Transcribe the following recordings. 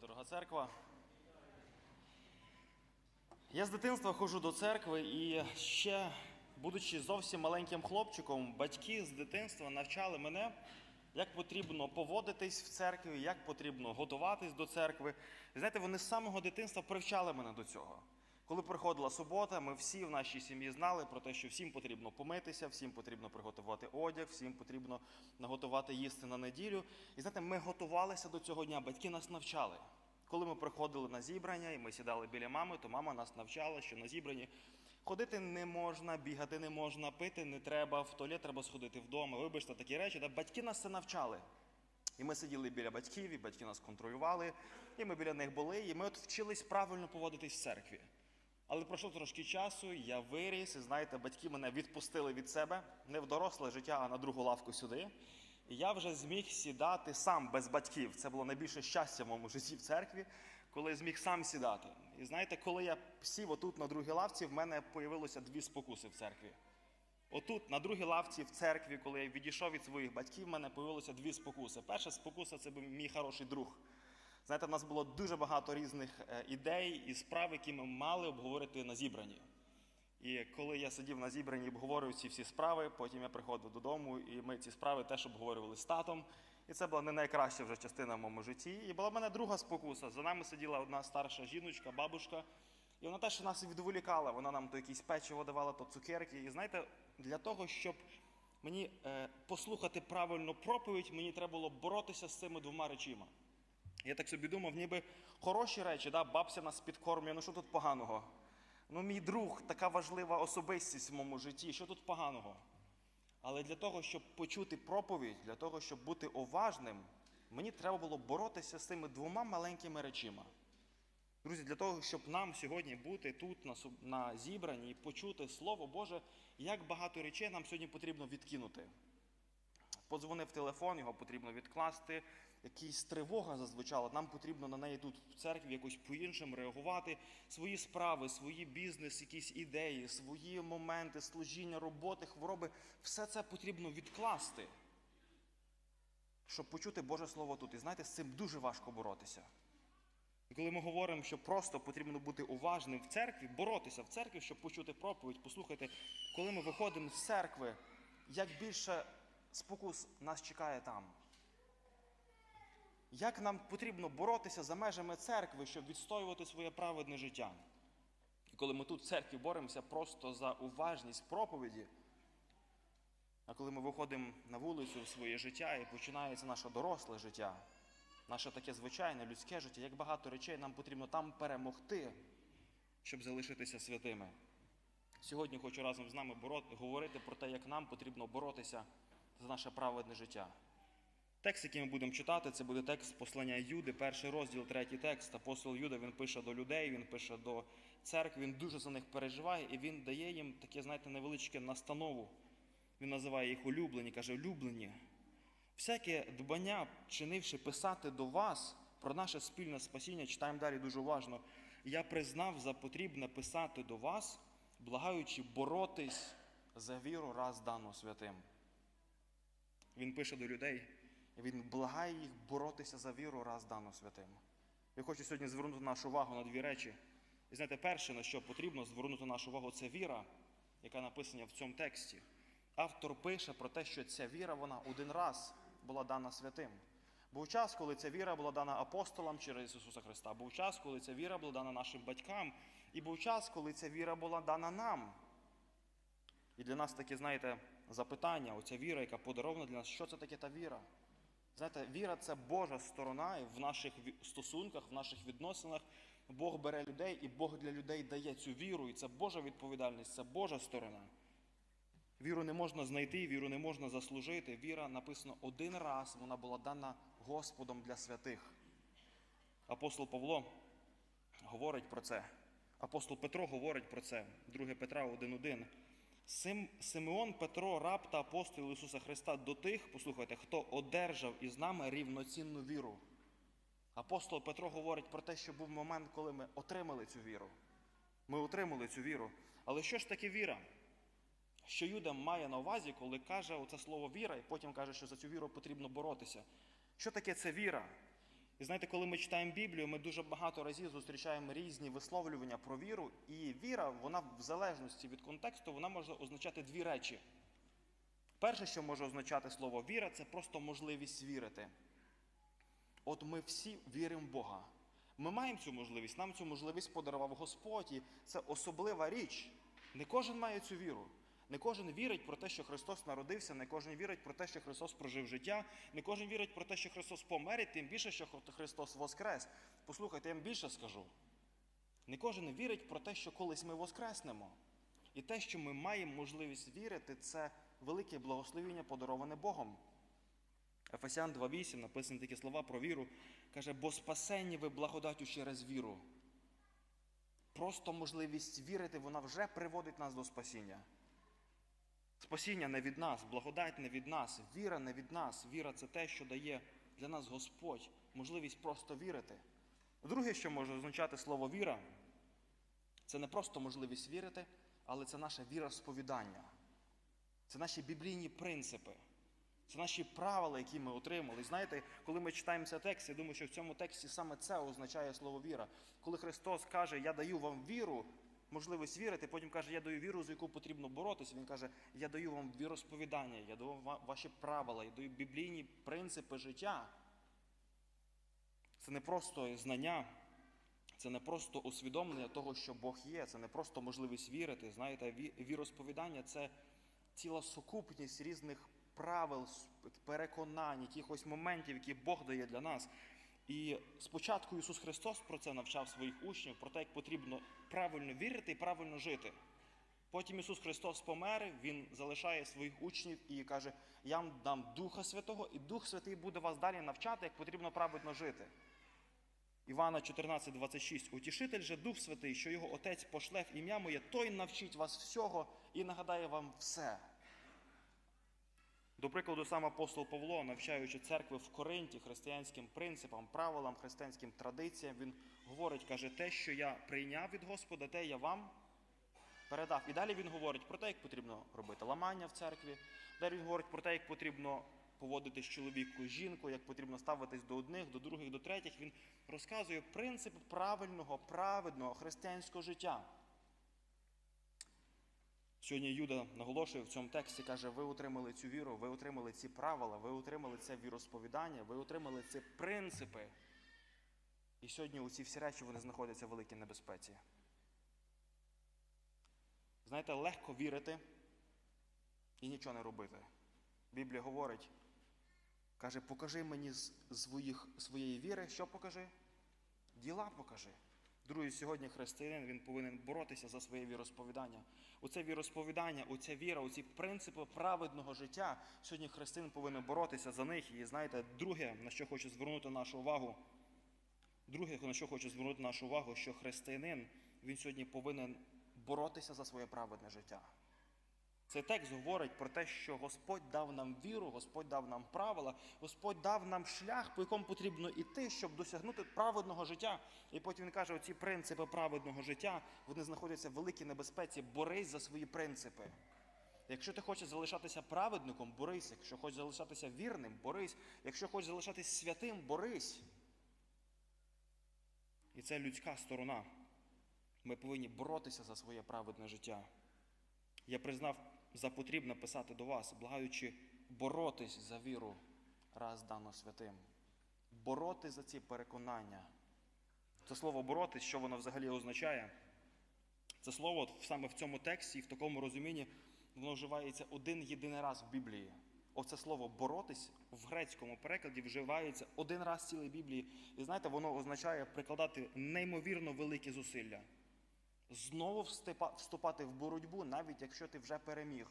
дорога церква. Я з дитинства ходжу до церкви і ще, будучи зовсім маленьким хлопчиком, батьки з дитинства навчали мене, як потрібно поводитись в церкві, як потрібно готуватись до церкви. Знаєте, вони з самого дитинства привчали мене до цього. Коли приходила субота, ми всі в нашій сім'ї знали про те, що всім потрібно помитися, всім потрібно приготувати одяг, всім потрібно наготувати їсти на неділю. І знаєте, ми готувалися до цього дня, батьки нас навчали. Коли ми приходили на зібрання і ми сідали біля мами, то мама нас навчала, що на зібранні ходити не можна, бігати не можна, пити не треба, в туалет треба сходити вдома. Вибачте, такі речі. Да? Батьки нас це навчали. І ми сиділи біля батьків, і батьки нас контролювали, і ми біля них були, і ми от вчились правильно поводитись в церкві. Але пройшло трошки часу, я виріс, і знаєте, батьки мене відпустили від себе не в доросле життя, а на другу лавку сюди. І я вже зміг сідати сам без батьків. Це було найбільше щастя в моєму житті в церкві, коли зміг сам сідати. І знаєте, коли я сів отут на другій лавці, в мене появилося дві спокуси в церкві. Отут, на другій лавці в церкві, коли я відійшов від своїх батьків, в мене появилося дві спокуси. Перша спокуса це був мій хороший друг. Знаєте, в нас було дуже багато різних е, ідей і справ, які ми мали обговорити на зібранні. І коли я сидів на зібранні і обговорював ці всі справи, потім я приходив додому, і ми ці справи теж обговорювали з татом. І це була не найкраща вже частина в моєму житті. І була в мене друга спокуса. За нами сиділа одна старша жіночка, бабушка, і вона теж нас відволікала. Вона нам то якісь печиво давала, то цукерки. І знаєте, для того, щоб мені е, послухати правильну проповідь, мені треба було боротися з цими двома речима. Я так собі думав, ніби хороші речі, да? бабця нас підкормлює, ну що тут поганого? Ну, мій друг, така важлива особистість в моєму житті, що тут поганого? Але для того, щоб почути проповідь, для того, щоб бути уважним, мені треба було боротися з цими двома маленькими речима. Друзі, для того, щоб нам сьогодні бути тут на, на зібранні і почути Слово Боже, як багато речей нам сьогодні потрібно відкинути. Подзвонив телефон, його потрібно відкласти. Якась тривога зазвучала, нам потрібно на неї тут в церкві якось по-іншому реагувати. Свої справи, свої бізнес, якісь ідеї, свої моменти, служіння, роботи, хвороби все це потрібно відкласти, щоб почути Боже Слово тут. І знаєте, з цим дуже важко боротися. І коли ми говоримо, що просто потрібно бути уважним в церкві, боротися в церкві, щоб почути проповідь, послухайте, коли ми виходимо з церкви, як більше спокус нас чекає там. Як нам потрібно боротися за межами церкви, щоб відстоювати своє праведне життя? І коли ми тут в церкві боремося просто за уважність проповіді, а коли ми виходимо на вулицю в своє життя і починається наше доросле життя, наше таке звичайне людське життя, як багато речей нам потрібно там перемогти, щоб залишитися святими. Сьогодні хочу разом з нами боро- говорити про те, як нам потрібно боротися за наше праведне життя. Текст, який ми будемо читати, це буде текст послання Юди, перший розділ, третій текст. Апостол Юда він пише до людей, він пише до церкви, він дуже за них переживає, і він дає їм таке, знаєте, невеличке настанову. Він називає їх улюблені, каже, улюблені. Всяке дбання, чинивши писати до вас про наше спільне спасіння, читаємо далі дуже уважно. Я признав за потрібне писати до вас, благаючи боротись за віру раз дану святим. Він пише до людей, і він благає їх боротися за віру раз дану святим. Я хочу сьогодні звернути нашу увагу на дві речі. І знаєте, перше, на що потрібно звернути нашу увагу, це віра, яка написана в цьому тексті. Автор пише про те, що ця віра вона один раз була дана святим. Був час, коли ця віра була дана апостолам через Ісуса Христа. Був час, коли ця віра була дана нашим батькам. І був час, коли ця віра була дана нам. І для нас таке, знаєте, запитання, оця віра, яка подарована для нас, що це таке та віра? Знаєте, віра це Божа сторона в наших стосунках, в наших відносинах. Бог бере людей, і Бог для людей дає цю віру, і це Божа відповідальність, це Божа сторона. Віру не можна знайти, віру не можна заслужити. Віра написано один раз, вона була дана Господом для святих. Апостол Павло говорить про це. Апостол Петро говорить про це, 2 Петра 1.1. Сим, Симеон Петро, раб та апостол Ісуса Христа до тих, послухайте, хто одержав із нами рівноцінну віру. Апостол Петро говорить про те, що був момент, коли ми отримали цю віру. Ми отримали цю віру. Але що ж таке віра? Що Юда має на увазі, коли каже оце слово віра, і потім каже, що за цю віру потрібно боротися. Що таке це віра? І знаєте, коли ми читаємо Біблію, ми дуже багато разів зустрічаємо різні висловлювання про віру, і віра, вона в залежності від контексту, вона може означати дві речі. Перше, що може означати слово віра, це просто можливість вірити. От ми всі віримо в Бога. Ми маємо цю можливість, нам цю можливість подарував Господь, і це особлива річ. Не кожен має цю віру. Не кожен вірить про те, що Христос народився, не кожен вірить про те, що Христос прожив життя, не кожен вірить про те, що Христос помер, тим більше, що Христос воскрес. Послухайте, я вам більше скажу. Не кожен вірить про те, що колись ми воскреснемо. І те, що ми маємо можливість вірити, це велике благословіння, подароване Богом. Ефесян 2.8 написані такі слова про віру. Каже, бо спасені ви благодаттю через віру. Просто можливість вірити, вона вже приводить нас до спасіння. Спасіння не від нас, благодать не від нас, віра не від нас. Віра це те, що дає для нас Господь, можливість просто вірити. Друге, що може означати слово віра, це не просто можливість вірити, але це наша віра сповідання. Це наші біблійні принципи. Це наші правила, які ми отримали. Знаєте, коли ми читаємо цей текст, я думаю, що в цьому тексті саме це означає слово віра. Коли Христос каже, я даю вам віру, можливість вірити, потім каже, я даю віру, за яку потрібно боротися. Він каже, я даю вам віросповідання, я даю вам ваші правила, я даю біблійні принципи життя. Це не просто знання, це не просто усвідомлення того, що Бог є, це не просто можливість вірити. Знаєте, віросповідання це ціла сукупність різних правил, переконань, якихось моментів, які Бог дає для нас. І спочатку Ісус Христос про це навчав своїх учнів, про те, як потрібно правильно вірити і правильно жити. Потім Ісус Христос помер, Він залишає своїх учнів і каже: Я вам дам Духа Святого, і Дух Святий буде вас далі навчати, як потрібно правильно жити. Івана 14, 26. Утішитель же Дух Святий, що його Отець пошле в ім'я моє, той навчить вас всього і нагадає вам все. До прикладу, сам апостол Павло, навчаючи церкви в Коринті християнським принципам, правилам, християнським традиціям, він говорить, каже, те, що я прийняв від Господа, те я вам передав. І далі він говорить про те, як потрібно робити ламання в церкві. Далі він говорить про те, як потрібно поводитись чоловіку з жінкою, як потрібно ставитись до одних, до других, до третіх. Він розказує принцип правильного, праведного християнського життя. Сьогодні Юда наголошує в цьому тексті, каже, ви отримали цю віру, ви отримали ці правила, ви отримали це віросповідання, ви отримали ці принципи. І сьогодні усі всі речі вони знаходяться в великій небезпеці. Знаєте, легко вірити і нічого не робити. Біблія говорить, каже, покажи мені з своїх, своєї віри, що покажи? Діла покажи. Друзі, сьогодні християнин він повинен боротися за своє віросповідання. Оце віросповідання, оця віра, оці принципи праведного життя. Сьогодні християнин повинен боротися за них. І знаєте, друге, на що хочу звернути нашу увагу, друге, на що хочу звернути нашу увагу, що християнин він сьогодні повинен боротися за своє праведне життя. Цей текст говорить про те, що Господь дав нам віру, Господь дав нам правила, Господь дав нам шлях, по якому потрібно йти, щоб досягнути праведного життя. І потім він каже, оці принципи праведного життя, вони знаходяться в великій небезпеці. Борись за свої принципи. Якщо ти хочеш залишатися праведником, борись. Якщо хочеш залишатися вірним, борись. Якщо хочеш залишатися святим, борись. І це людська сторона. Ми повинні боротися за своє праведне життя. Я признав за потрібне писати до вас, благаючи боротись за віру, раз дано святим. Боротись за ці переконання. Це слово боротись, що воно взагалі означає? Це слово саме в цьому тексті і в такому розумінні воно вживається один єдиний раз в Біблії. Оце слово боротись в грецькому перекладі вживається один раз в цілій Біблії. І знаєте, воно означає прикладати неймовірно великі зусилля знову вступати в боротьбу, навіть якщо ти вже переміг.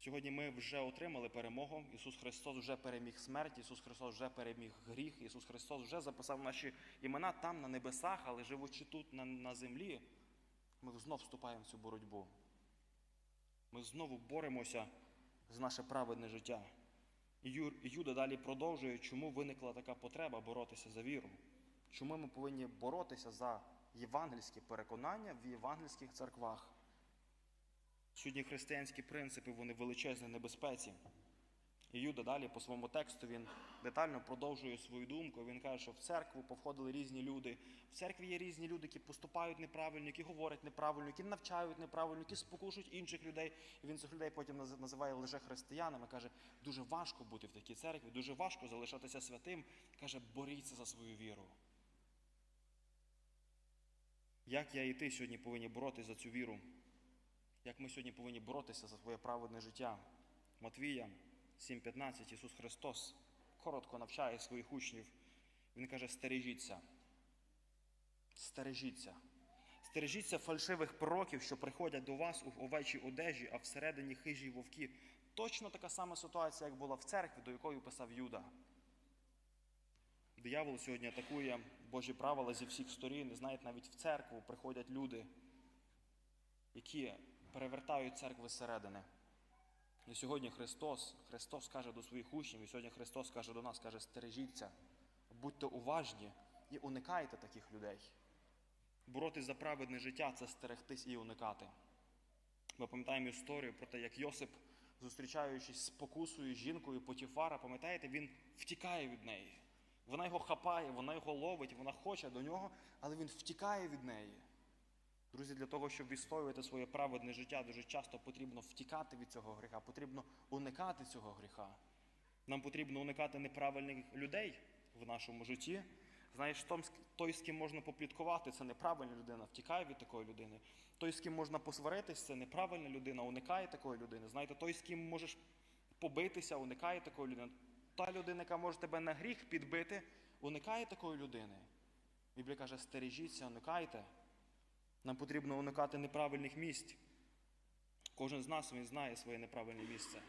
Сьогодні ми вже отримали перемогу. Ісус Христос вже переміг смерть, Ісус Христос вже переміг гріх, Ісус Христос вже записав наші імена там, на небесах, але живучи тут, на, на землі, ми знову вступаємо в цю боротьбу. Ми знову боремося за наше праведне життя. І Юда далі продовжує, чому виникла така потреба боротися за віру. Чому ми повинні боротися за євангельські переконання в євангельських церквах? Сьогодні християнські принципи вони в величезній небезпеці. І Юда далі по своєму тексту він детально продовжує свою думку. Він каже, що в церкву повходили різні люди. В церкві є різні люди, які поступають неправильно, які говорять неправильно, які навчають неправильно, які спокушують інших людей. І він цих людей потім наз- називає лжехристиянами. Каже, дуже важко бути в такій церкві, дуже важко залишатися святим. Каже, боріться за свою віру. Як я і ти сьогодні повинні боротися за цю віру? Як ми сьогодні повинні боротися за своє праведне життя? Матвія 7:15 Ісус Христос коротко навчає своїх учнів. Він каже: стережіться. Стережіться. Стережіться фальшивих пророків, що приходять до вас у овечій одежі, а всередині хижі вовки. Точно така сама ситуація, як була в церкві, до якої писав Юда. Диявол сьогодні атакує Божі правила зі всіх сторін. І знаєте, навіть в церкву приходять люди, які перевертають церкви зсередини. І сьогодні Христос, Христос каже до своїх учнів, і сьогодні Христос каже до нас, каже, стережіться, будьте уважні і уникайте таких людей. Боротись за праведне життя це стерегтись і уникати. Ми пам'ятаємо історію про те, як Йосип, зустрічаючись з покусою жінкою Потіфара, пам'ятаєте, він втікає від неї. Вона його хапає, вона його ловить, вона хоче до нього, але він втікає від неї. Друзі, для того, щоб відстоювати своє праведне життя, дуже часто потрібно втікати від цього гріха, потрібно уникати цього гріха. Нам потрібно уникати неправильних людей в нашому житті. Знаєш, той, з ким можна попліткувати, це неправильна людина, втікає від такої людини. Той, з ким можна посваритись, це неправильна людина, уникає такої людини. Знаєте, той, з ким можеш побитися, уникає такої людини. Та людина, яка може тебе на гріх підбити, уникає такої людини. Біблія каже, стережіться, уникайте. Нам потрібно уникати неправильних місць. Кожен з нас він знає своє неправильне місце.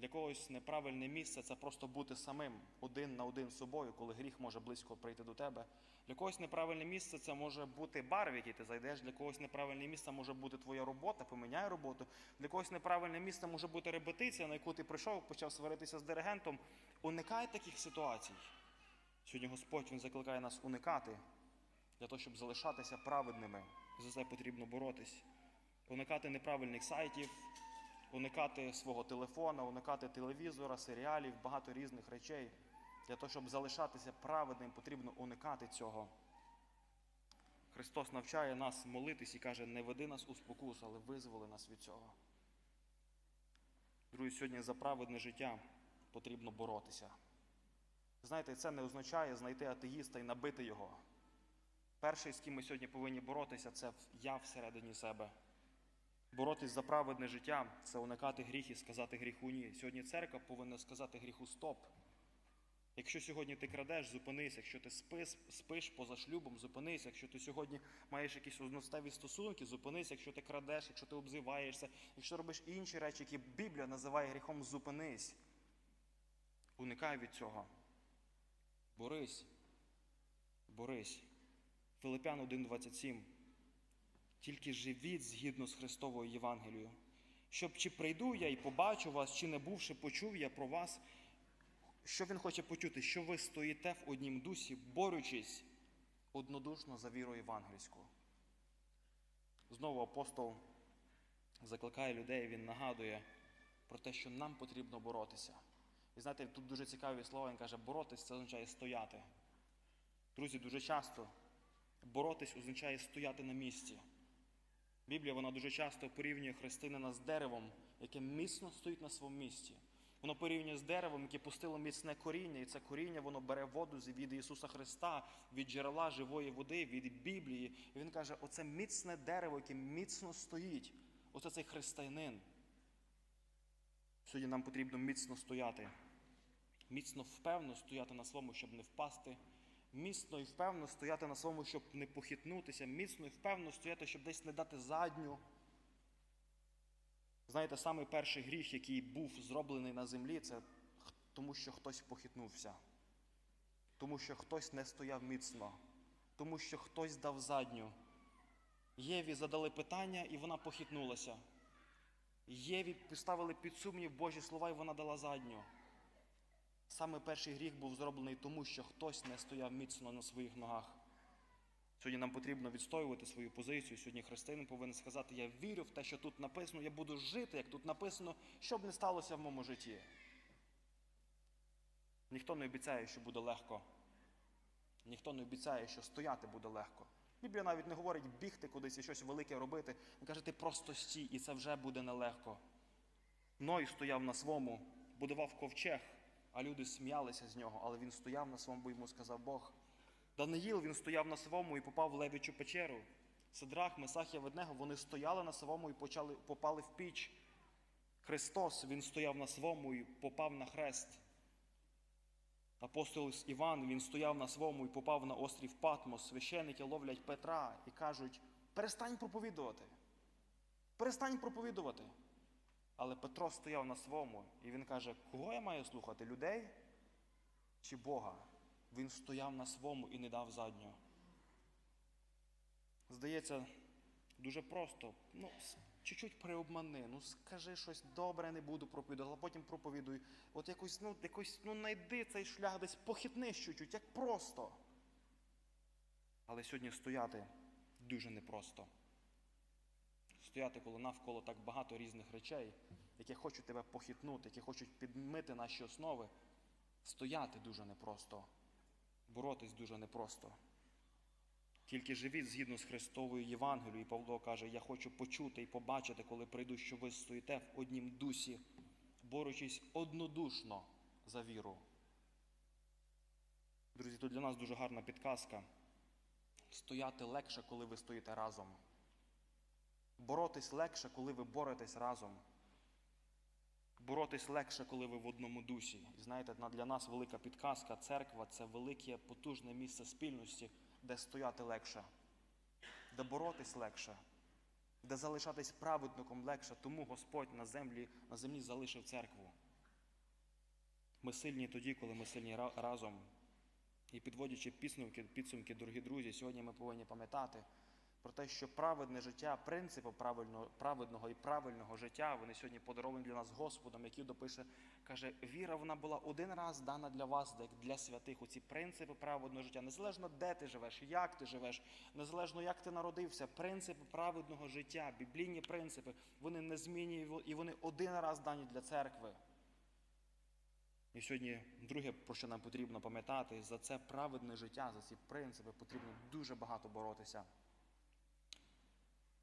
Для когось неправильне місце це просто бути самим один на один з собою, коли гріх може близько прийти до тебе. Для когось неправильне місце це може бути бар, в який ти зайдеш. Для когось неправильне місце може бути твоя робота, поміняй роботу. Для когось неправильне місце може бути репетиція, на яку ти прийшов, почав сваритися з диригентом. Уникай таких ситуацій. Сьогодні Господь Він закликає нас уникати для того, щоб залишатися праведними. За це потрібно боротись. Уникати неправильних сайтів, уникати свого телефона, уникати телевізора, серіалів, багато різних речей. Для того, щоб залишатися праведним, потрібно уникати цього. Христос навчає нас молитись і каже, не веди нас у спокусу, але визволи нас від цього. Друзі, сьогодні за праведне життя потрібно боротися. Знаєте, це не означає знайти атеїста і набити його. Перший, з ким ми сьогодні повинні боротися, це я всередині себе. Боротись за праведне життя це уникати гріх і сказати гріху ні. Сьогодні церква повинна сказати гріху стоп. Якщо сьогодні ти крадеш, зупинись. Якщо ти спиш, спиш поза шлюбом, зупинись. Якщо ти сьогодні маєш якісь одностеві стосунки, зупинись. Якщо ти крадеш, якщо ти обзиваєшся, якщо робиш інші речі, які Біблія називає гріхом, зупинись. Уникай від цього. Борись. Борись. Филипян 1,27. Тільки живіть згідно з Христовою Євангелією. Щоб чи прийду я і побачу вас, чи не бувши, почув я про вас, що він хоче почути, що ви стоїте в однім дусі, борючись однодушно за віру євангельську. Знову апостол закликає людей, він нагадує про те, що нам потрібно боротися. І знаєте, тут дуже цікаві слова, він каже, боротись це означає стояти. Друзі, дуже часто боротись означає стояти на місці. Біблія вона дуже часто порівнює християнина з деревом, яке міцно стоїть на своєму місці. Воно порівнює з деревом, яке пустило міцне коріння, і це коріння воно бере воду від Ісуса Христа, від джерела живої води, від Біблії. І Він каже, оце міцне дерево, яке міцно стоїть. Оце цей християнин. Сьогодні нам потрібно міцно стояти, міцно впевно стояти на своєму, щоб не впасти, міцно і впевно стояти на своєму, щоб не похитнутися, міцно і впевно стояти, щоб десь не дати задню. Знаєте, самий перший гріх, який був зроблений на землі, це тому, що хтось похитнувся, тому що хтось не стояв міцно, тому що хтось дав задню. Єві задали питання, і вона похитнулася. Єві поставили під сумнів Божі слова, і вона дала задню. Саме перший гріх був зроблений тому, що хтось не стояв міцно на своїх ногах. Сьогодні нам потрібно відстоювати свою позицію. Сьогодні християнин повинен сказати: Я вірю в те, що тут написано, я буду жити, як тут написано, що б не сталося в моєму житті. Ніхто не обіцяє, що буде легко. Ніхто не обіцяє, що стояти буде легко. Біблія навіть не говорить бігти кудись і щось велике робити. Він каже, ти просто стій, і це вже буде нелегко. Ной стояв на своєму, будував ковчег, а люди сміялися з нього, але він стояв на своєму, йому сказав Бог. Даниїл він стояв на своєму і попав в левічу печеру. Сидрах, Месах і Аведнего, вони стояли на своєму і почали, попали в піч. Христос, він стояв на своєму і попав на хрест. Апостол Іван, він стояв на своєму і попав на острів Патмос. Священники ловлять Петра і кажуть: перестань проповідувати. Перестань проповідувати. Але Петро стояв на своєму, і він каже: кого я маю слухати? Людей чи Бога? Він стояв на своєму і не дав заднього. Здається, дуже просто. Ну, чуть-чуть приобмани, ну скажи щось добре, не буду проповідувати, а потім проповідуй. От якось, ну, якось, ну, найди цей шлях десь похитни чуть-чуть, як просто. Але сьогодні стояти дуже непросто. Стояти, коли навколо так багато різних речей, які хочуть тебе похитнути, які хочуть підмити наші основи. Стояти дуже непросто, боротись дуже непросто. Тільки живіть згідно з Христовою Євангелією, і Павло каже, я хочу почути і побачити, коли прийду, що ви стоїте в однім дусі, борючись однодушно за віру. Друзі, тут для нас дуже гарна підказка. Стояти легше, коли ви стоїте разом. Боротись легше, коли ви боретесь разом. Боротись легше, коли ви в одному дусі. І знаєте, для нас велика підказка, церква це велике потужне місце спільності, де стояти легше, де боротись легше, де залишатись праведником легше. Тому Господь на землі, на землі залишив церкву. Ми сильні тоді, коли ми сильні разом. І підводячи підсумки, підсумки, дорогі друзі, сьогодні ми повинні пам'ятати про те, що праведне життя, принципи праведного і правильного життя, вони сьогодні подаровані для нас Господом, який допише, каже, віра вона була один раз дана для вас, як для святих. Оці принципи праведного життя, незалежно де ти живеш, як ти живеш, незалежно як ти народився, принципи праведного життя, біблійні принципи, вони незмінні і вони один раз дані для церкви. І сьогодні друге, про що нам потрібно пам'ятати, за це праведне життя, за ці принципи потрібно дуже багато боротися.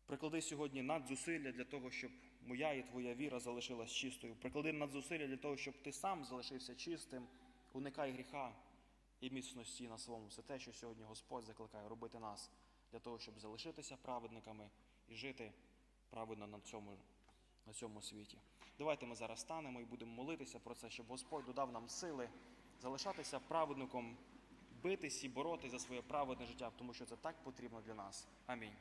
Приклади сьогодні надзусилля для того, щоб моя і твоя віра залишилась чистою. Приклади надзусилля для того, щоб ти сам залишився чистим, уникай гріха і міцності на своєму. Це те, що сьогодні Господь закликає робити нас для того, щоб залишитися праведниками і жити праведно на цьому, на цьому світі. Давайте ми зараз станемо і будемо молитися про це, щоб Господь додав нам сили залишатися праведником, битись і боротися за своє праведне життя, тому що це так потрібно для нас. Амінь.